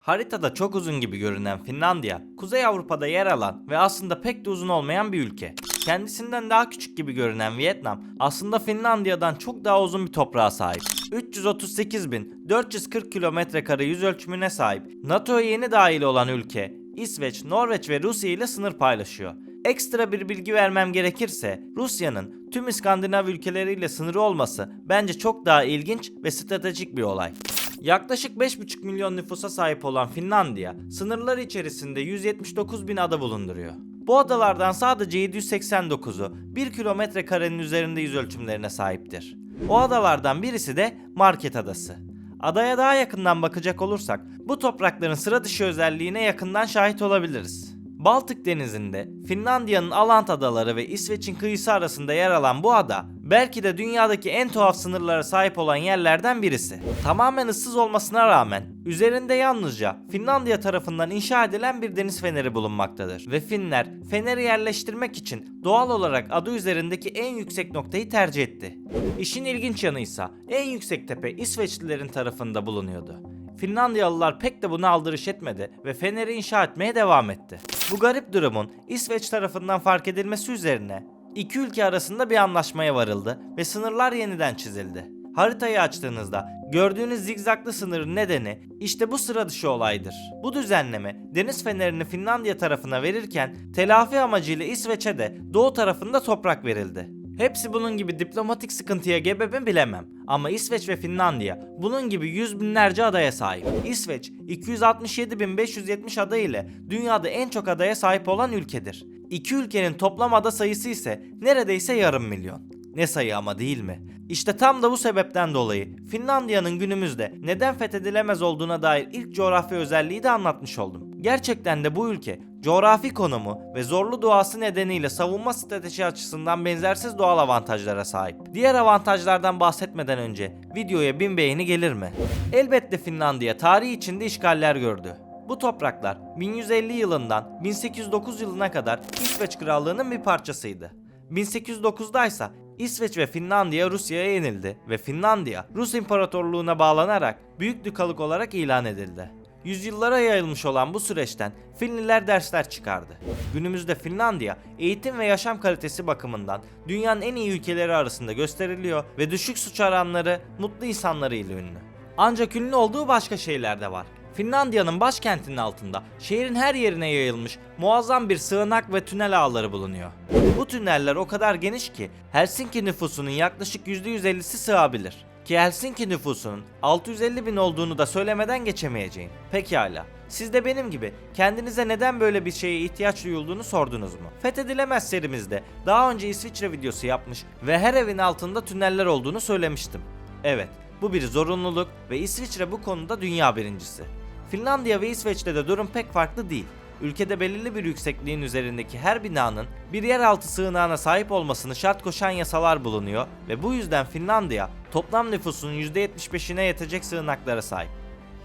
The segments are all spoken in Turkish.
Haritada çok uzun gibi görünen Finlandiya, Kuzey Avrupa'da yer alan ve aslında pek de uzun olmayan bir ülke. Kendisinden daha küçük gibi görünen Vietnam, aslında Finlandiya'dan çok daha uzun bir toprağa sahip. 338.440 kilometre kare yüz ölçümüne sahip, NATO'ya yeni dahil olan ülke, İsveç, Norveç ve Rusya ile sınır paylaşıyor. Ekstra bir bilgi vermem gerekirse, Rusya'nın tüm İskandinav ülkeleriyle sınırı olması bence çok daha ilginç ve stratejik bir olay. Yaklaşık 5,5 milyon nüfusa sahip olan Finlandiya, sınırları içerisinde 179 bin ada bulunduruyor. Bu adalardan sadece 789'u 1 kilometre karenin üzerinde yüz ölçümlerine sahiptir. O adalardan birisi de Market Adası. Adaya daha yakından bakacak olursak bu toprakların sıra dışı özelliğine yakından şahit olabiliriz. Baltık Denizi'nde Finlandiya'nın Alant Adaları ve İsveç'in kıyısı arasında yer alan bu ada belki de dünyadaki en tuhaf sınırlara sahip olan yerlerden birisi. Tamamen ıssız olmasına rağmen üzerinde yalnızca Finlandiya tarafından inşa edilen bir deniz feneri bulunmaktadır. Ve Finler feneri yerleştirmek için doğal olarak adı üzerindeki en yüksek noktayı tercih etti. İşin ilginç yanıysa en yüksek tepe İsveçlilerin tarafında bulunuyordu. Finlandiyalılar pek de buna aldırış etmedi ve feneri inşa etmeye devam etti. Bu garip durumun İsveç tarafından fark edilmesi üzerine iki ülke arasında bir anlaşmaya varıldı ve sınırlar yeniden çizildi. Haritayı açtığınızda gördüğünüz zigzaglı sınırın nedeni işte bu sıra dışı olaydır. Bu düzenleme deniz fenerini Finlandiya tarafına verirken telafi amacıyla İsveç'e de doğu tarafında toprak verildi. Hepsi bunun gibi diplomatik sıkıntıya gebe mi bilemem. Ama İsveç ve Finlandiya bunun gibi yüz binlerce adaya sahip. İsveç 267.570 ada ile dünyada en çok adaya sahip olan ülkedir. İki ülkenin toplam ada sayısı ise neredeyse yarım milyon. Ne sayı ama değil mi? İşte tam da bu sebepten dolayı Finlandiya'nın günümüzde neden fethedilemez olduğuna dair ilk coğrafi özelliği de anlatmış oldum. Gerçekten de bu ülke coğrafi konumu ve zorlu doğası nedeniyle savunma strateji açısından benzersiz doğal avantajlara sahip. Diğer avantajlardan bahsetmeden önce videoya bin beğeni gelir mi? Elbette Finlandiya tarihi içinde işgaller gördü. Bu topraklar 1150 yılından 1809 yılına kadar İsveç Krallığı'nın bir parçasıydı. 1809'da ise İsveç ve Finlandiya Rusya'ya yenildi ve Finlandiya Rus İmparatorluğu'na bağlanarak büyük dükalık olarak ilan edildi. Yüzyıllara yayılmış olan bu süreçten Finliler dersler çıkardı. Günümüzde Finlandiya eğitim ve yaşam kalitesi bakımından dünyanın en iyi ülkeleri arasında gösteriliyor ve düşük suç oranları mutlu insanları ile ünlü. Ancak ünlü olduğu başka şeyler de var. Finlandiya'nın başkentinin altında şehrin her yerine yayılmış muazzam bir sığınak ve tünel ağları bulunuyor. Bu tüneller o kadar geniş ki Helsinki nüfusunun yaklaşık %150'si sığabilir. Ki Helsinki nüfusunun 650 bin olduğunu da söylemeden geçemeyeceğim. Pekala. Siz de benim gibi kendinize neden böyle bir şeye ihtiyaç duyulduğunu sordunuz mu? Fethedilemez serimizde daha önce İsviçre videosu yapmış ve her evin altında tüneller olduğunu söylemiştim. Evet, bu bir zorunluluk ve İsviçre bu konuda dünya birincisi. Finlandiya ve İsveç'te de durum pek farklı değil. Ülkede belirli bir yüksekliğin üzerindeki her binanın bir yeraltı sığınağına sahip olmasını şart koşan yasalar bulunuyor ve bu yüzden Finlandiya toplam nüfusunun %75'ine yetecek sığınaklara sahip.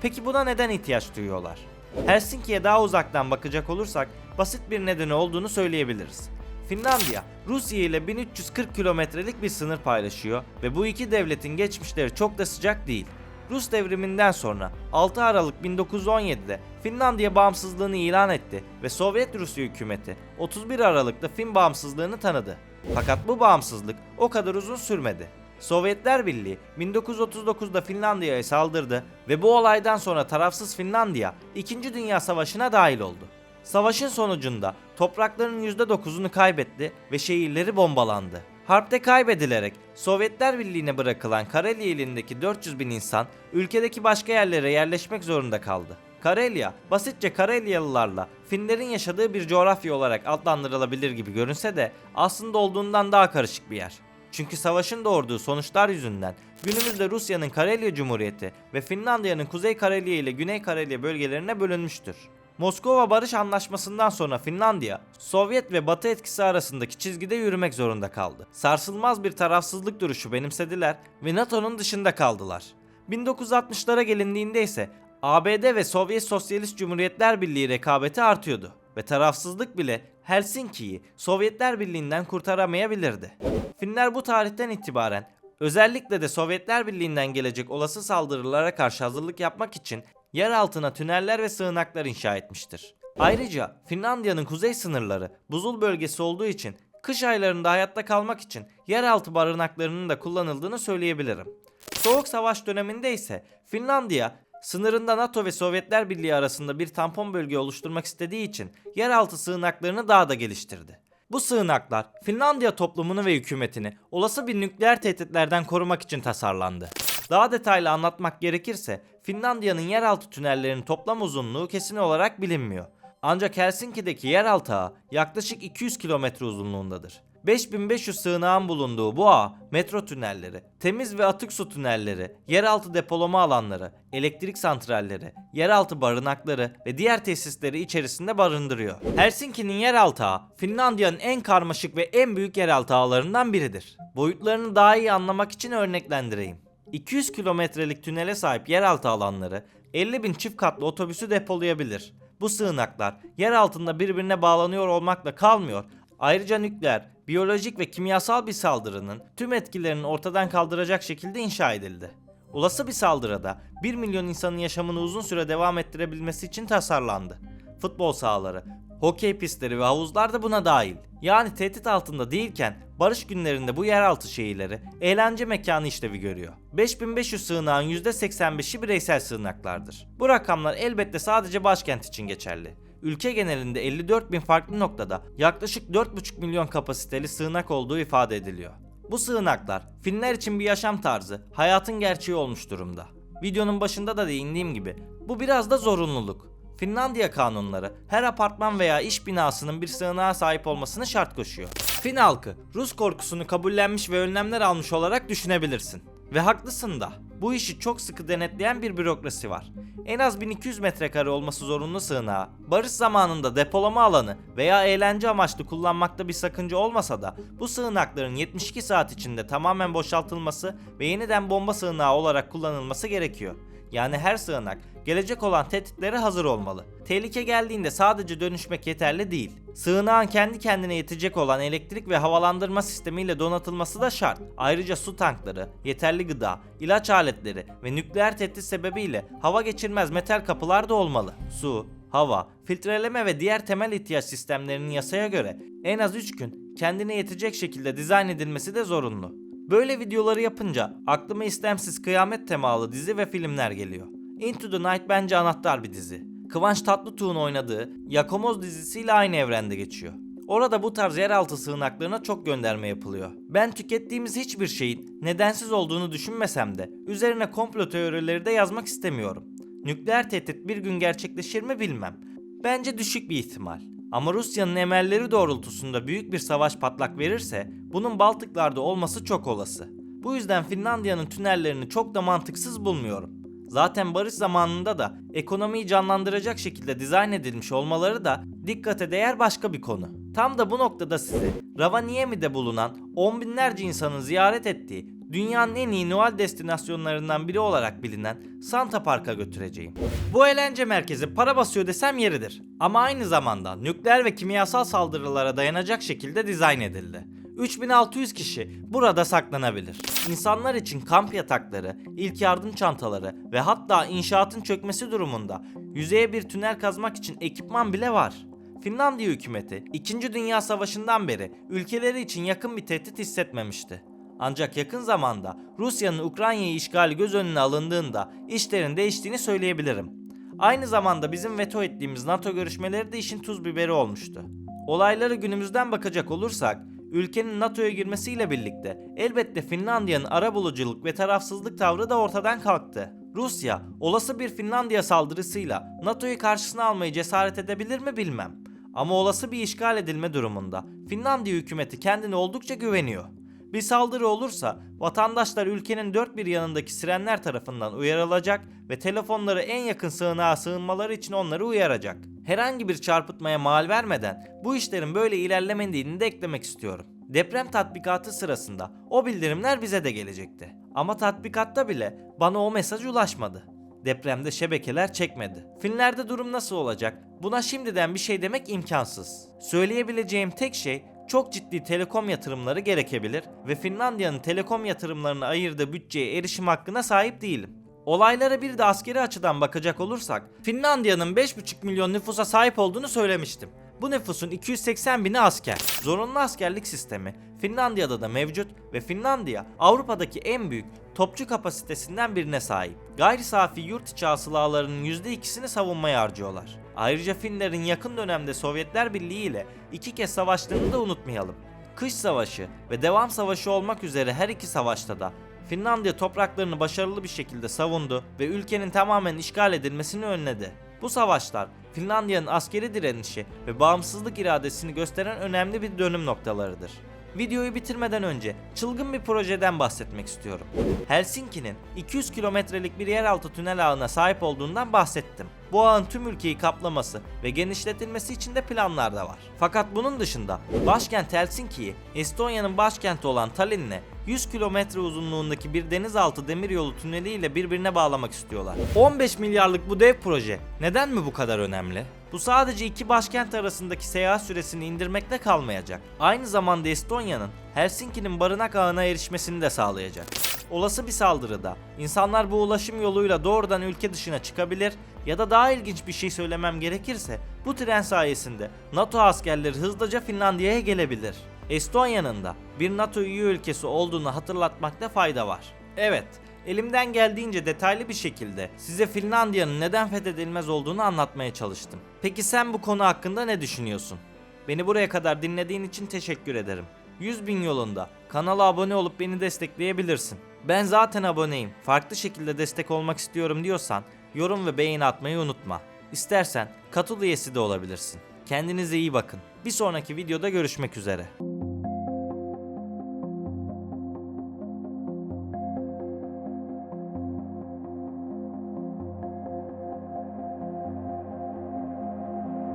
Peki buna neden ihtiyaç duyuyorlar? Helsinki'ye daha uzaktan bakacak olursak basit bir nedeni olduğunu söyleyebiliriz. Finlandiya, Rusya ile 1340 kilometrelik bir sınır paylaşıyor ve bu iki devletin geçmişleri çok da sıcak değil. Rus devriminden sonra 6 Aralık 1917'de Finlandiya bağımsızlığını ilan etti ve Sovyet Rusya hükümeti 31 Aralık'ta Fin bağımsızlığını tanıdı. Fakat bu bağımsızlık o kadar uzun sürmedi. Sovyetler Birliği 1939'da Finlandiya'ya saldırdı ve bu olaydan sonra tarafsız Finlandiya 2. Dünya Savaşı'na dahil oldu. Savaşın sonucunda topraklarının %9'unu kaybetti ve şehirleri bombalandı. Harpte kaybedilerek Sovyetler Birliği'ne bırakılan Karelya ilindeki 400 bin insan ülkedeki başka yerlere yerleşmek zorunda kaldı. Karelya, basitçe Karelyalılarla Finlerin yaşadığı bir coğrafya olarak adlandırılabilir gibi görünse de aslında olduğundan daha karışık bir yer. Çünkü savaşın doğurduğu sonuçlar yüzünden günümüzde Rusya'nın Karelya Cumhuriyeti ve Finlandiya'nın Kuzey Karelya ile Güney Karelya bölgelerine bölünmüştür. Moskova Barış Anlaşması'ndan sonra Finlandiya, Sovyet ve Batı etkisi arasındaki çizgide yürümek zorunda kaldı. Sarsılmaz bir tarafsızlık duruşu benimsediler ve NATO'nun dışında kaldılar. 1960'lara gelindiğinde ise ABD ve Sovyet Sosyalist Cumhuriyetler Birliği rekabeti artıyordu ve tarafsızlık bile Helsinki'yi Sovyetler Birliği'nden kurtaramayabilirdi. Finler bu tarihten itibaren özellikle de Sovyetler Birliği'nden gelecek olası saldırılara karşı hazırlık yapmak için yer altına tüneller ve sığınaklar inşa etmiştir. Ayrıca Finlandiya'nın kuzey sınırları buzul bölgesi olduğu için kış aylarında hayatta kalmak için yeraltı barınaklarının da kullanıldığını söyleyebilirim. Soğuk Savaş döneminde ise Finlandiya sınırında NATO ve Sovyetler Birliği arasında bir tampon bölge oluşturmak istediği için yeraltı sığınaklarını daha da geliştirdi. Bu sığınaklar Finlandiya toplumunu ve hükümetini olası bir nükleer tehditlerden korumak için tasarlandı. Daha detaylı anlatmak gerekirse Finlandiya'nın yeraltı tünellerinin toplam uzunluğu kesin olarak bilinmiyor. Ancak Helsinki'deki yeraltı ağı yaklaşık 200 kilometre uzunluğundadır. 5500 sığınağın bulunduğu bu ağ, metro tünelleri, temiz ve atık su tünelleri, yeraltı depolama alanları, elektrik santralleri, yeraltı barınakları ve diğer tesisleri içerisinde barındırıyor. Helsinki'nin yeraltı ağı, Finlandiya'nın en karmaşık ve en büyük yeraltı ağlarından biridir. Boyutlarını daha iyi anlamak için örneklendireyim. 200 kilometrelik tünele sahip yeraltı alanları 50 bin çift katlı otobüsü depolayabilir. Bu sığınaklar yer altında birbirine bağlanıyor olmakla kalmıyor. Ayrıca nükleer, biyolojik ve kimyasal bir saldırının tüm etkilerini ortadan kaldıracak şekilde inşa edildi. Olası bir saldırıda 1 milyon insanın yaşamını uzun süre devam ettirebilmesi için tasarlandı. Futbol sahaları, hokey pistleri ve havuzlar da buna dahil. Yani tehdit altında değilken barış günlerinde bu yeraltı şehirleri eğlence mekanı işlevi görüyor. 5500 sığınağın %85'i bireysel sığınaklardır. Bu rakamlar elbette sadece başkent için geçerli. Ülke genelinde 54 bin farklı noktada yaklaşık 4,5 milyon kapasiteli sığınak olduğu ifade ediliyor. Bu sığınaklar Finler için bir yaşam tarzı, hayatın gerçeği olmuş durumda. Videonun başında da değindiğim gibi bu biraz da zorunluluk. Finlandiya kanunları her apartman veya iş binasının bir sığınağa sahip olmasını şart koşuyor. Fin halkı Rus korkusunu kabullenmiş ve önlemler almış olarak düşünebilirsin. Ve haklısın da. Bu işi çok sıkı denetleyen bir bürokrasi var. En az 1200 metrekare olması zorunlu sığınağı, barış zamanında depolama alanı veya eğlence amaçlı kullanmakta bir sakınca olmasa da bu sığınakların 72 saat içinde tamamen boşaltılması ve yeniden bomba sığınağı olarak kullanılması gerekiyor. Yani her sığınak gelecek olan tehditlere hazır olmalı. Tehlike geldiğinde sadece dönüşmek yeterli değil. Sığınağın kendi kendine yetecek olan elektrik ve havalandırma sistemiyle donatılması da şart. Ayrıca su tankları, yeterli gıda, ilaç aletleri ve nükleer tehdit sebebiyle hava geçirmez metal kapılar da olmalı. Su, hava, filtreleme ve diğer temel ihtiyaç sistemlerinin yasaya göre en az 3 gün kendine yetecek şekilde dizayn edilmesi de zorunlu. Böyle videoları yapınca aklıma istemsiz kıyamet temalı dizi ve filmler geliyor. Into the Night bence anahtar bir dizi. Kıvanç Tatlıtuğ'un oynadığı Yakomoz dizisiyle aynı evrende geçiyor. Orada bu tarz yeraltı sığınaklarına çok gönderme yapılıyor. Ben tükettiğimiz hiçbir şeyin nedensiz olduğunu düşünmesem de üzerine komplo teorileri de yazmak istemiyorum. Nükleer tehdit bir gün gerçekleşir mi bilmem. Bence düşük bir ihtimal. Ama Rusya'nın emelleri doğrultusunda büyük bir savaş patlak verirse bunun Baltıklarda olması çok olası. Bu yüzden Finlandiya'nın tünellerini çok da mantıksız bulmuyorum. Zaten barış zamanında da ekonomiyi canlandıracak şekilde dizayn edilmiş olmaları da dikkate değer başka bir konu. Tam da bu noktada sizi Ravaniemi'de bulunan on binlerce insanın ziyaret ettiği dünyanın en iyi Noel destinasyonlarından biri olarak bilinen Santa Park'a götüreceğim. Bu eğlence merkezi para basıyor desem yeridir. Ama aynı zamanda nükleer ve kimyasal saldırılara dayanacak şekilde dizayn edildi. 3600 kişi burada saklanabilir. İnsanlar için kamp yatakları, ilk yardım çantaları ve hatta inşaatın çökmesi durumunda yüzeye bir tünel kazmak için ekipman bile var. Finlandiya hükümeti 2. Dünya Savaşı'ndan beri ülkeleri için yakın bir tehdit hissetmemişti. Ancak yakın zamanda Rusya'nın Ukrayna'yı işgali göz önüne alındığında işlerin değiştiğini söyleyebilirim. Aynı zamanda bizim veto ettiğimiz NATO görüşmeleri de işin tuz biberi olmuştu. Olayları günümüzden bakacak olursak, ülkenin NATO'ya girmesiyle birlikte elbette Finlandiya'nın arabuluculuk ve tarafsızlık tavrı da ortadan kalktı. Rusya, olası bir Finlandiya saldırısıyla NATO'yu karşısına almayı cesaret edebilir mi bilmem. Ama olası bir işgal edilme durumunda Finlandiya hükümeti kendine oldukça güveniyor. Bir saldırı olursa vatandaşlar ülkenin dört bir yanındaki sirenler tarafından uyarılacak ve telefonları en yakın sığınağa sığınmaları için onları uyaracak. Herhangi bir çarpıtmaya mal vermeden bu işlerin böyle ilerlemediğini de eklemek istiyorum. Deprem tatbikatı sırasında o bildirimler bize de gelecekti. Ama tatbikatta bile bana o mesaj ulaşmadı. Depremde şebekeler çekmedi. Finlerde durum nasıl olacak? Buna şimdiden bir şey demek imkansız. Söyleyebileceğim tek şey çok ciddi telekom yatırımları gerekebilir ve Finlandiya'nın telekom yatırımlarına ayırdığı bütçeye erişim hakkına sahip değilim. Olaylara bir de askeri açıdan bakacak olursak, Finlandiya'nın 5,5 milyon nüfusa sahip olduğunu söylemiştim. Bu nüfusun 280 bini asker. Zorunlu askerlik sistemi Finlandiya'da da mevcut ve Finlandiya Avrupa'daki en büyük topçu kapasitesinden birine sahip. Gayri safi yurt içi hasılalarının %2'sini savunmaya harcıyorlar. Ayrıca Finlerin yakın dönemde Sovyetler Birliği ile iki kez savaştığını da unutmayalım. Kış Savaşı ve Devam Savaşı olmak üzere her iki savaşta da Finlandiya topraklarını başarılı bir şekilde savundu ve ülkenin tamamen işgal edilmesini önledi. Bu savaşlar Finlandiya'nın askeri direnişi ve bağımsızlık iradesini gösteren önemli bir dönüm noktalarıdır. Videoyu bitirmeden önce çılgın bir projeden bahsetmek istiyorum. Helsinki'nin 200 kilometrelik bir yeraltı tünel ağına sahip olduğundan bahsettim. Bu ağın tüm ülkeyi kaplaması ve genişletilmesi için de planlar da var. Fakat bunun dışında başkent Helsinki'yi Estonya'nın başkenti olan Tallinn'le 100 kilometre uzunluğundaki bir denizaltı demiryolu tüneliyle birbirine bağlamak istiyorlar. 15 milyarlık bu dev proje neden mi bu kadar önemli? Bu sadece iki başkent arasındaki seyahat süresini indirmekle kalmayacak. Aynı zamanda Estonya'nın Helsinki'nin barınak ağına erişmesini de sağlayacak. Olası bir saldırıda insanlar bu ulaşım yoluyla doğrudan ülke dışına çıkabilir ya da daha ilginç bir şey söylemem gerekirse bu tren sayesinde NATO askerleri hızlıca Finlandiya'ya gelebilir. Estonya'nın da bir NATO üye ülkesi olduğunu hatırlatmakta fayda var. Evet, elimden geldiğince detaylı bir şekilde size Finlandiya'nın neden fethedilmez olduğunu anlatmaya çalıştım. Peki sen bu konu hakkında ne düşünüyorsun? Beni buraya kadar dinlediğin için teşekkür ederim. 100 bin yolunda kanala abone olup beni destekleyebilirsin. Ben zaten aboneyim. Farklı şekilde destek olmak istiyorum diyorsan yorum ve beğeni atmayı unutma. İstersen katıl üyesi de olabilirsin. Kendinize iyi bakın. Bir sonraki videoda görüşmek üzere.